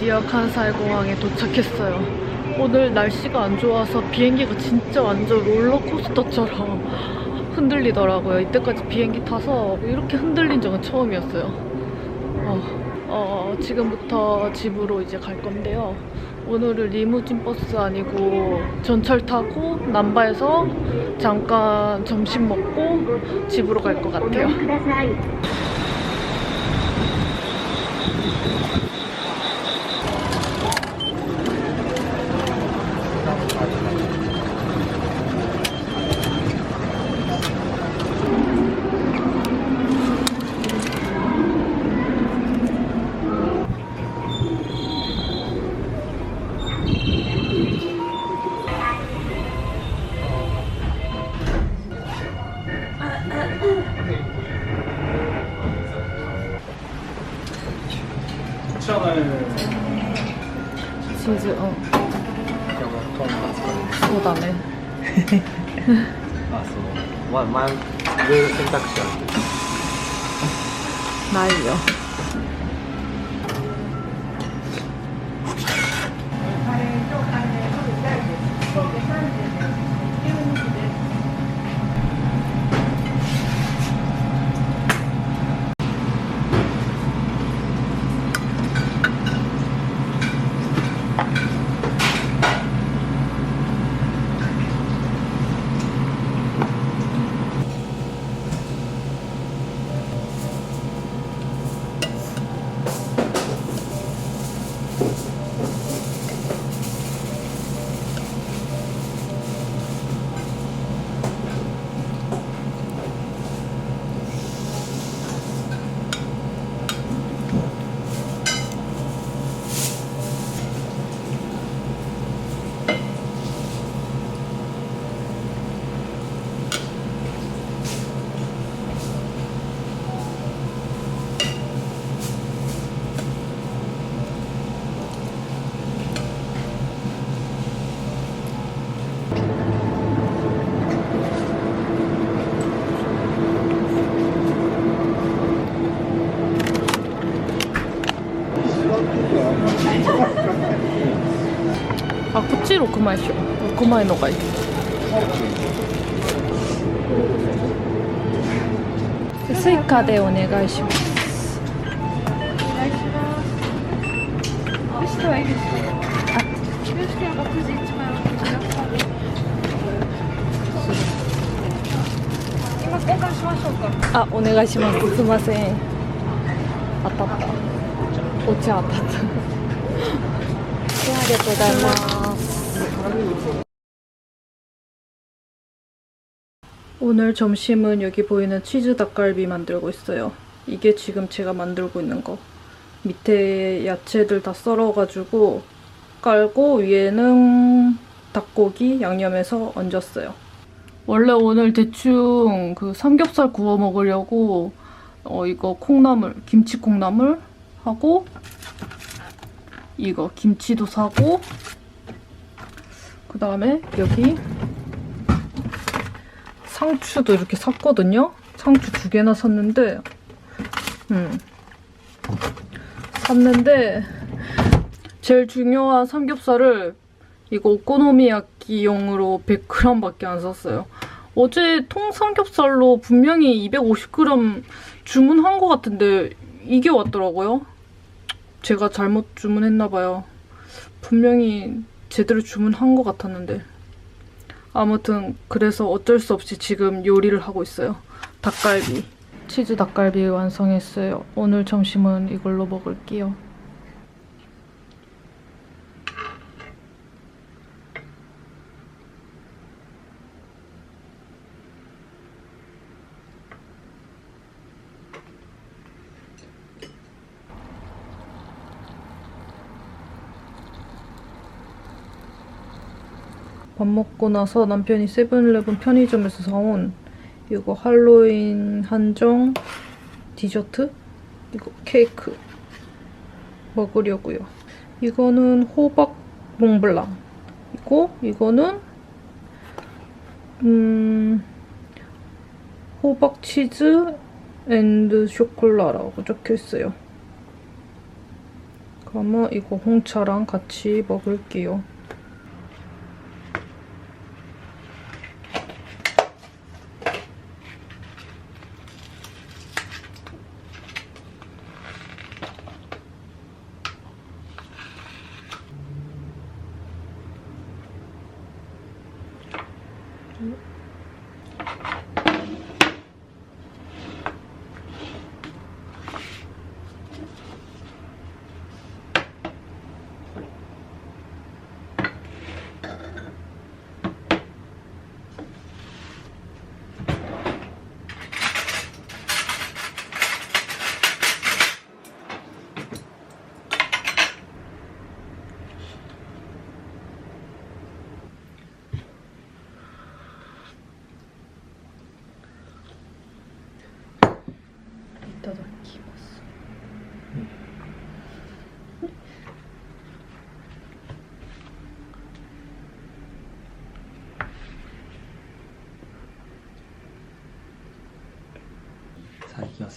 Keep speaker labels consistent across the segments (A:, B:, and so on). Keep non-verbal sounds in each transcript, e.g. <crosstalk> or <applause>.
A: 드디어 칸사이 공항에 도착했어요. 오늘 날씨가 안 좋아서 비행기가 진짜 완전 롤러코스터처럼 흔들리더라고요. 이때까지 비행기 타서 이렇게 흔들린 적은 처음이었어요. 어, 어, 지금부터 집으로 이제 갈 건데요. 오늘은 리무진 버스 아니고 전철 타고 남바에서 잠깐 점심 먹고 집으로 갈 것 같아요.
B: チーズ
A: うんそうだね
C: あそうまあ前いろいろ選択肢あるけど
A: ないよ6枚でしょ。6枚のがいい。スイカでお願いします。
D: よしではいいです。しではくじ一枚お願いします。今交換しましょうか。
A: あ、お願いします。すいません。当たった。お茶当たった。ありがとうございます。 오늘 점심은 여기 보이는 치즈 닭갈비 만들고 있어요. 이게 지금 제가 만들고 있는 거. 밑에 야채들 다 썰어가지고 깔고 위에는 닭고기 양념해서 얹었어요. 원래 오늘 대충 그 삼겹살 구워 먹으려고 어 이거 콩나물 김치 콩나물 하고 이거 김치도 사고 그 다음에 여기 상추도 이렇게 샀거든요. 상추 두 개나 샀는데 음 샀는데 제일 중요한 삼겹살을 이거 오코노미야끼용으로 100g밖에 안 샀어요. 어제 통삼겹살로 분명히 250g 주문한 것 같은데 이게 왔더라고요. 제가 잘못 주문했나봐요. 분명히 제대로 주문한 것 같았는데. 아무튼 그래서 어쩔 수 없이 지금 요리를 하고 있어요. 닭갈비. 치즈 닭갈비 완성했어요. 오늘 점심은 이걸로 먹을게요. 밥 먹고 나서 남편이 세븐일레븐 편의점에서 사온 이거 할로윈 한정 디저트? 이거 케이크 먹으려고요. 이거는 호박 몽블랑. 이거 이거는 음 호박 치즈 앤드 쇼콜라라고 적혀 있어요. 그러면 이거 홍차랑 같이 먹을게요. 이따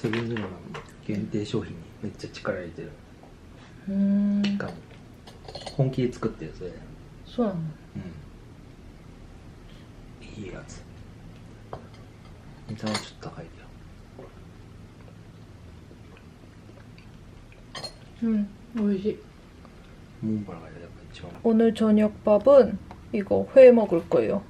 C: セブンイレブンの限定商品にめっちゃ力入れてる
A: 음,
C: ガム本気で作ってるそれ
A: 수아.
C: うんいいやつ値段はちょっと高いけど
A: 음, 오이시.
C: モンブランがやっぱ一番
A: 오늘 저녁밥은 이거 회 먹을 거예요.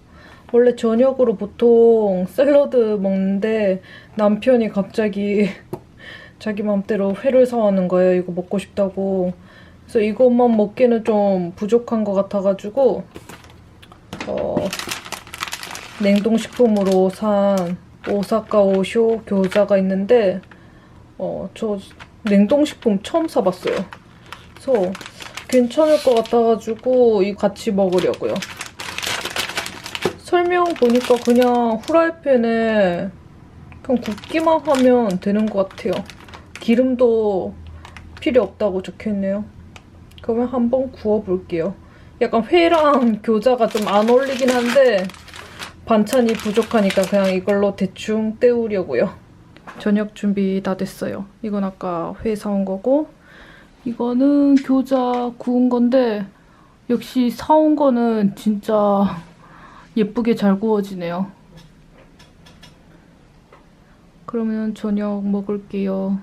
A: 원래 저녁으로 보통 샐러드 먹는데 남편이 갑자기 <laughs> 자기 맘대로 회를 사오는 거예요. 이거 먹고 싶다고. 그래서 이것만 먹기는 좀 부족한 것 같아가지고 어, 냉동식품으로 산 오사카 오쇼 교자가 있는데 어, 저 냉동식품 처음 사봤어요. 그래서 괜찮을 것 같아가지고 이 같이 먹으려고요. 설명 보니까 그냥 후라이팬에 그냥 굽기만 하면 되는 것 같아요. 기름도 필요 없다고 적혀있네요. 그러면 한번 구워볼게요. 약간 회랑 교자가 좀 안 어울리긴 한데 반찬이 부족하니까 그냥 이걸로 대충 때우려고요. 저녁 준비 다 됐어요. 이건 아까 회 사온 거고 이거는 교자 구운 건데 역시 사온 거는 진짜 예쁘게 잘 구워지네요. 그러면 저녁 먹을게요.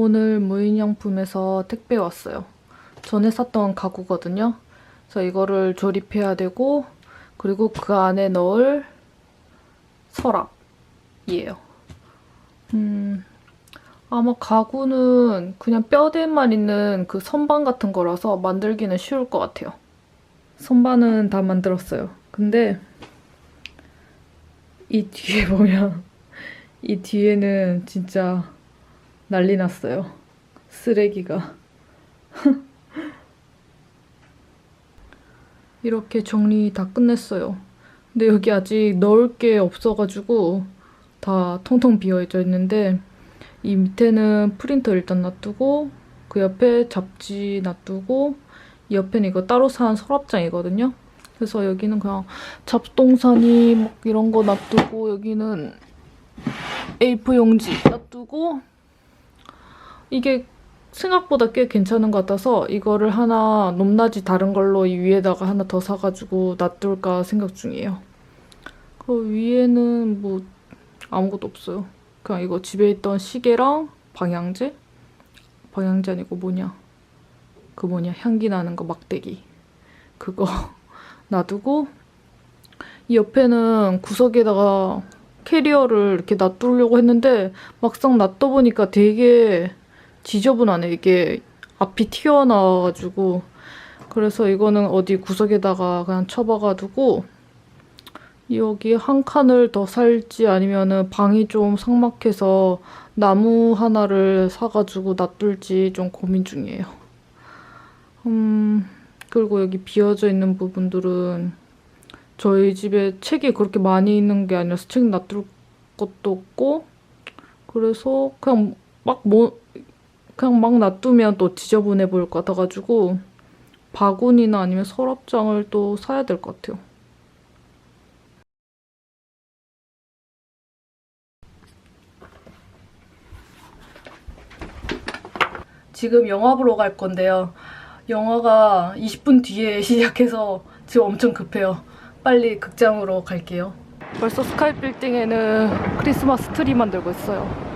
A: 오늘 무인양품에서 택배 왔어요. 전에 샀던 가구거든요. 그래서 이거를 조립해야 되고 그리고 그 안에 넣을 서랍이에요. 음, 아마 가구는 그냥 뼈대만 있는 그 선반 같은 거라서 만들기는 쉬울 것 같아요. 선반은 다 만들었어요. 근데 이 뒤에 <laughs> 보면 이 뒤에는 진짜 난리 났어요. 쓰레기가. <laughs> 이렇게 정리 다 끝냈어요. 근데 여기 아직 넣을 게 없어가지고 다 텅텅 비어져 있는데 이 밑에는 프린터 일단 놔두고 그 옆에 잡지 놔두고 이 옆에는 이거 따로 산 서랍장이거든요. 그래서 여기는 그냥 잡동사니 막 이런 거 놔두고 여기는 A4 용지 놔두고 이게 생각보다 꽤 괜찮은 것 같아서 이거를 하나 높낮이 다른 걸로 이 위에다가 하나 더 사가지고 놔둘까 생각 중이에요. 그 위에는 뭐 아무것도 없어요. 그냥 이거 집에 있던 시계랑 방향제? 방향제 아니고 뭐냐? 그 뭐냐? 향기 나는 거 막대기. 그거 <laughs> 놔두고 이 옆에는 구석에다가 캐리어를 이렇게 놔두려고 했는데 막상 놔둬보니까 되게 지저분하네. 이게 앞이 튀어나와가지고 그래서 이거는 어디 구석에다가 그냥 쳐박아두고 여기 한 칸을 더 살지 아니면은 방이 좀 삭막해서 나무 하나를 사가지고 놔둘지 좀 고민 중이에요. 음, 그리고 여기 비어져 있는 부분들은 저희 집에 책이 그렇게 많이 있는 게 아니라서 책 놔둘 것도 없고 그래서 그냥 막 뭐, 그냥 막 놔두면 또 지저분해 보일 것 같아가지고 바구니나 아니면 서랍장을 또 사야 될 것 같아요. 지금 영화 보러 갈 건데요. 영화가 20분 뒤에 <laughs> 시작해서 지금 엄청 급해요. 빨리 극장으로 갈게요. 벌써 스카이 빌딩에는 크리스마스 트리 만들고 있어요.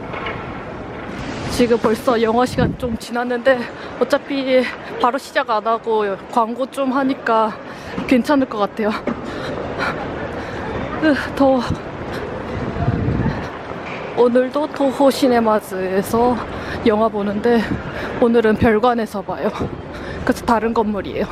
A: 지금 벌써 영화 시간 좀 지났는데 어차피 바로 시작 안 하고 광고 좀 하니까 괜찮을 것 같아요. 으, 더워. 오늘도 토호 시네마즈에서 영화 보는데 오늘은 별관에서 봐요. 그래서 다른 건물이에요.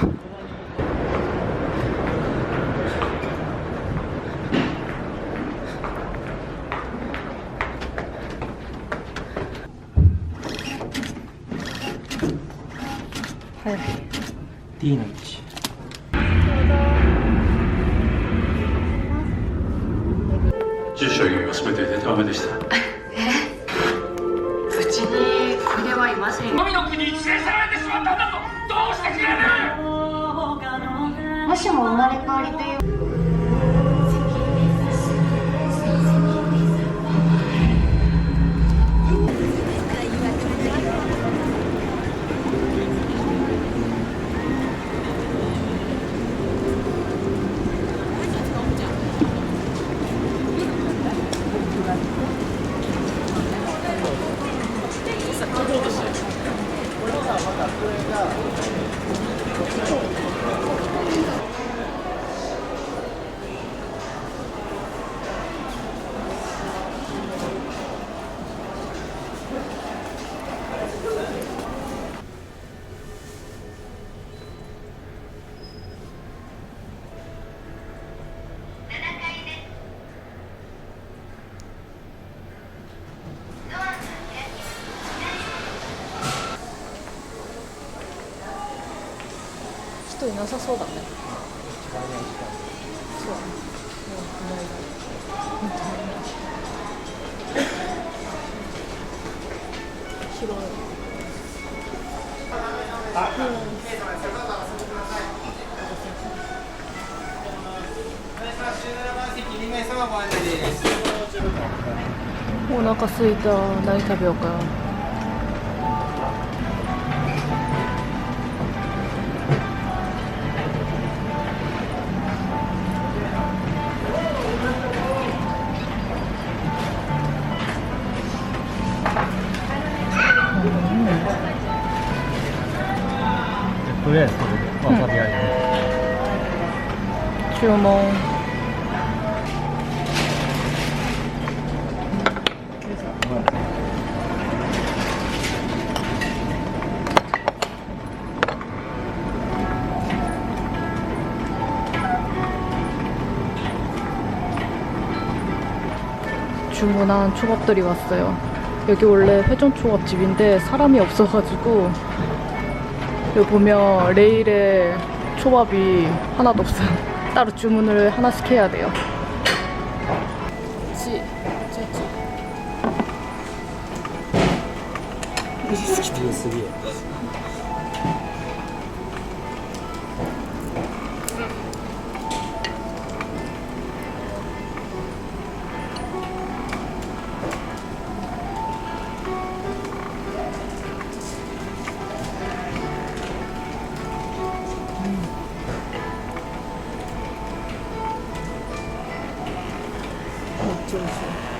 C: T の1
A: なさそうだね。そう。広い。お腹すいた。何食べようか。
C: 그래 와사비 아니야
A: 주몽 주문한 초밥들이 왔어요. 여기 원래 회전 초밥집인데 사람이 없어가지고 여기 보면 레일에 초밥이 하나도 없어요. 따로 주문을 하나씩 해야 돼요. 지, 지, 지. Thank you.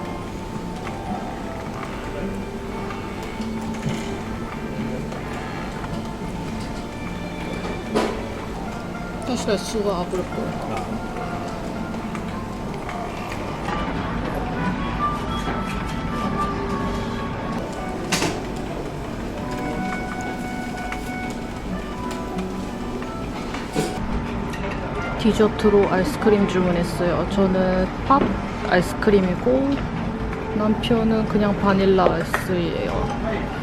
A: 진짜 지우가 가버릴 거야. 디저트로 아이스크림 주문했어요. 저는 팝 아이스크림이고 남편은 그냥 바닐라 아이스예요.